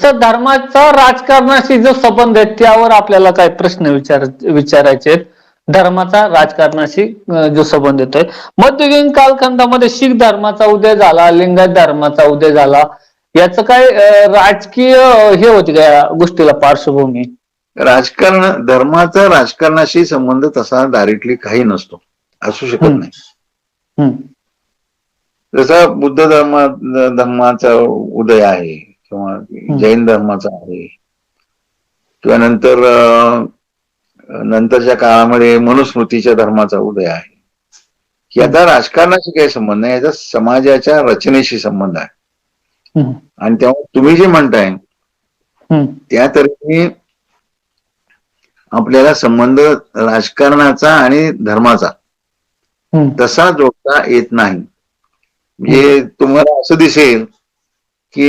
तर धर्माचा राजकारणाशी जो संबंध आहे त्यावर आपल्याला काय प्रश्न विचार विचारायचे आहेत. धर्माचा राजकारणाशी जो संबंध येतोय. मध्ययुगीन कालखंडामध्ये शीख धर्माचा उदय झाला लिंगायत धर्माचा उदय झाला. याचं काय राजकीय हे होती का या गोष्टीला पार्श्वभूमी? राजकारण धर्माचा राजकारणाशी संबंध तसा डायरेक्टली काही नसतो. असू शकत. नाही. जसा बुद्ध धर्मा धर्माचा उदय आहे. किंवा जैन धर्माचा आहे. किंवा नंतर नंतरच्या काळामध्ये मनुस्मृतीच्या धर्माचा उदय आहे. याचा राजकारणाशी काही संबंध नाही याचा समाजाच्या रचनेशी संबंध आहे. आणि तेव्हा तुम्ही जे म्हणताय त्या तऱ्हेने आपल्याला संबंध राजकारणाचा आणि धर्माचा तसा जोडता येत नाही. म्हणजे तुम्हाला असं दिसेल की.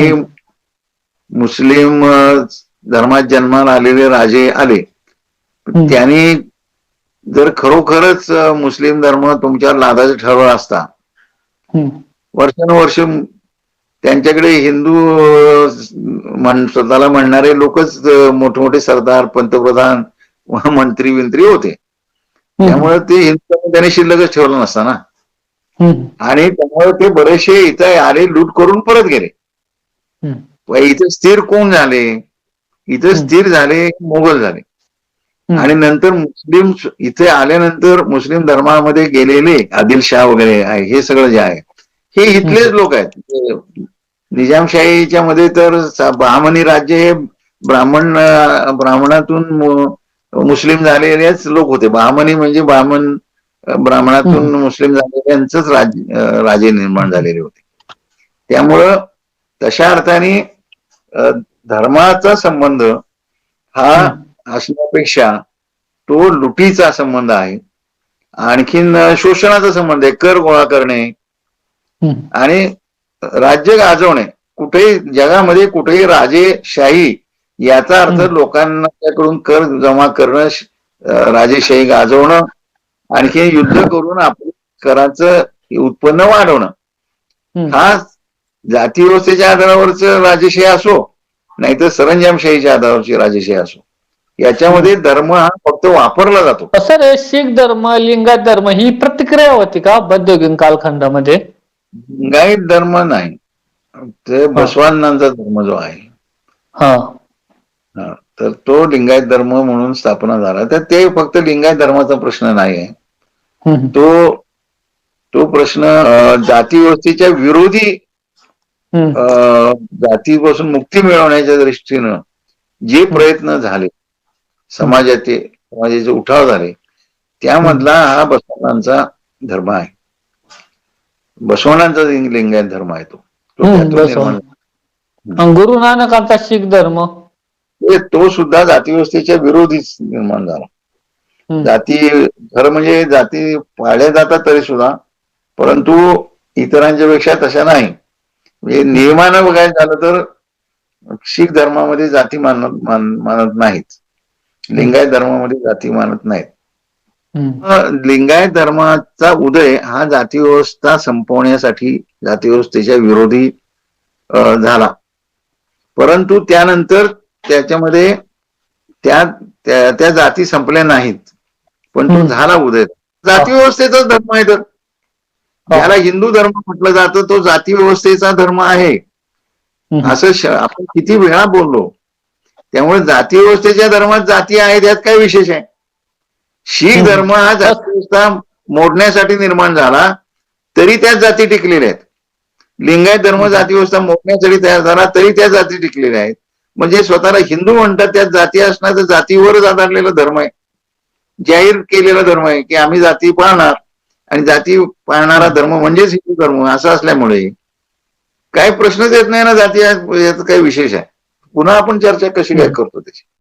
मुस्लिम धर्मात जन्माला आलेले राजे आले. त्यांनी जर खरोखरच मुस्लिम धर्म तुमच्यावर लादाचा ठरवला असता वर्षानुवर्ष त्यांच्याकडे हिंदू म्हण स्वतःला म्हणणारे लोकच मोठमोठे सरदार पंतप्रधान मंत्री विंत्री होते. त्यामुळे ते हिंदू त्याने शिल्लकच ठेवला नसता ना. आणि त्यामुळे ते बरेचसे इथं आले लूट करून परत गेले. इथे स्थिर कोण झाले? इथे. स्थिर झाले मोगल झाले. आणि नंतर मुस्लिम इथे आल्यानंतर मुस्लिम धर्मामध्ये गेलेले आदिलशाह वगैरे आहे हे सगळं जे आहे. हे इथलेच लोक आहेत. निजामशाहीच्या मध्ये तर बहामनी राज्य हे ब्राह्मण ब्राह्मणातून मुस्लिम झालेलेच लोक होते. बहामनी म्हणजे ब्राह्मण ब्राह्मणातून मुस्लिम झालेल्यांच राज अं, राजे निर्माण झालेले होते. त्यामुळं तशा अर्थाने धर्माचा संबंध हा असण्यापेक्षा तो लुटीचा संबंध आहे. आणखीन शोषणाचा संबंध आहे. कर गोळा करणे आणि राज्य गाजवणे. कुठेही जगामध्ये कुठेही राजेशाही याचा अर्थ त्याकडून कर जमा करणं राजेशाही गाजवणं आणखी युद्ध करून आपलं कराचं उत्पन्न वाढवणं. हा जाती व्यवस्थेच्या आधारावरच राजेशाही असो नाहीतर सरंजामशाहीच्या आधारावरची राजेशाही असो. याच्यामध्ये धर्म हा फक्त वापरला जातो. सर शीख धर्म लिंगायत धर्म ही प्रतिक्रिया होती का मध्ययुगीन कालखंडामध्ये? लिंगायत धर्म नाही. ते बसवांनांचा धर्म जो आहे. हा. तर तो लिंगायत धर्म म्हणून स्थापना झाला. तर ते फक्त लिंगायत धर्माचा प्रश्न नाही आहे तो तो प्रश्न जाती व्यवस्थेच्या विरोधी जातीपासून मुक्ती मिळवण्याच्या दृष्टीनं जे प्रयत्न झाले समाजाचे समाजाचे उठाव झाले त्यामधला हा बसवणांचा धर्म आहे. बसवणांचा लिंग- लिंगायत धर्म आहे तो. गुरु नानकांचा शीख धर्म. ते- सुद्धा जातीव्यवस्थेच्या विरोधीच निर्माण झाला. जाती खरं म्हणजे जाती पाळल्या जातात तरी सुद्धा परंतु इतरांच्या पेक्षा तशा नाही. म्हणजे नियमानं बघायचं झालं तर शीख धर्मामध्ये जाती मानत मान- मानत नाहीत. लिंगायत धर्मामध्ये जाती मानत नाहीत. लिंगायत धर्माचा उदय हा जाती व्यवस्था संपवण्यासाठी जाती व्यवस्थेच्या विरोधी झाला. परंतु त्यानंतर त्याच्यामध्ये त्या त्या जाती संपल्या नाहीत. पण तो. झाला उदय. जाती व्यवस्थेचाच धर्म आहे तर. ज्याला हिंदू धर्म म्हटलं जातं तो जाती व्यवस्थेचा धर्म आहे. असं आपण किती वेळा बोललो. त्यामुळे जाती व्यवस्थेच्या धर्मात जाती आहेत यात काय विशेष आहे? शीख. धर्म हा जाती व्यवस्था मोडण्यासाठी निर्माण झाला तरी त्याच जाती टिकलेल्या आहेत. लिंगायत धर्म. जाती व्यवस्था मोडण्यासाठी तयार झाला तरी त्या जाती टिकलेल्या आहेत. म्हणजे स्वतःला हिंदू म्हणतात त्यात जाती असणार तर जातीवरच आधारलेला धर्म आहे. जाहीर केलेला धर्म आहे की आम्ही जाती पाळणार. आणि जाती पाळणारा धर्म म्हणजेच हिंदू धर्म असं असल्यामुळे काही प्रश्नच येत नाही ना जाती यात काही विशेष आहे. पुन्हा आपण चर्चा कशी काय करतो त्याची?